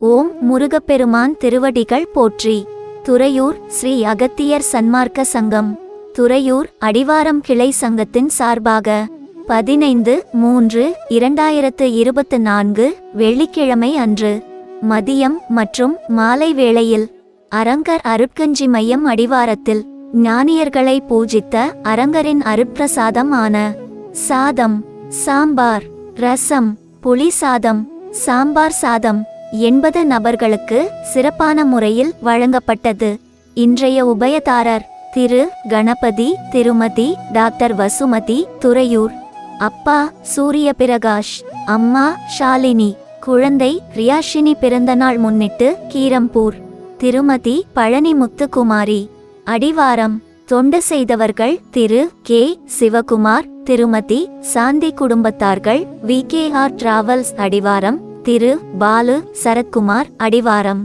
ஓம் முருகப்பெருமான் திருவடிகள் போற்றி. துறையூர் ஸ்ரீ அகத்தியர் சன்மார்க்க சங்கம். துறையூர் அடிவாரம் கிளை சங்கத்தின் சார்பாக பதினைந்து மூன்று இரண்டாயிரத்து இருபத்து நான்கு வெள்ளிக்கிழமை அன்று மதியம் மற்றும் மாலை வேளையில் அரங்கர் அருட்கஞ்சி மையம் அடிவாரத்தில் ஞானியர்களை பூஜித்த அரங்கரின் அருட்பிரசாதம் ஆன சாதம் சாம்பார் ரசம் புளி சாதம் சாம்பார் சாதம் எண்பது நபர்களுக்கு சிறப்பான முறையில் வழங்கப்பட்டது. இன்றைய உபயதாரர் திரு கணபதி திருமதி டாக்டர் வசுமதி துறையூர். அப்பா சூரிய பிரகாஷ் அம்மா ஷாலினி குழந்தை ரியாஷினி பிறந்தநாள் முன்னிட்டு கீரம்பூர். திருமதி பழனி முத்துக்குமாரி. அடிவாரம் தொண்டு செய்தவர்கள் திரு கே சிவகுமார் திருமதி சாந்தி குடும்பத்தார்கள் வி கே ஆர் டிராவல்ஸ் அடிவாரம் திரு பாலு சரத்குமார் அடிவாரம்.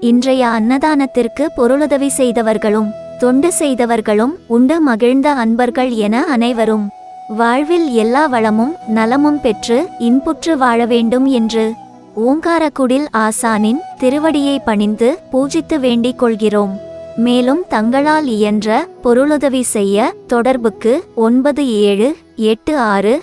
இன்றைய அன்னதானத்திற்கு பொருளுதவி செய்தவர்களும் தொண்டு செய்தவர்களும் உண்டு மகிழ்ந்த அன்பர்கள் என அனைவரும். வாழ்வில் எல்லா வளமும் நலமும் பெற்று இன்புற்று வாழ வேண்டும் என்று ஓங்காரக்குடில் ஆசானின் திருவடியை பணிந்து பூஜித்து வேண்டிக் கொள்கிறோம். மேலும் தங்களால் இயன்ற பொருளுதவி செய்ய தொடர்புக்கு ஒன்பது ஏழு எட்டு ஆறு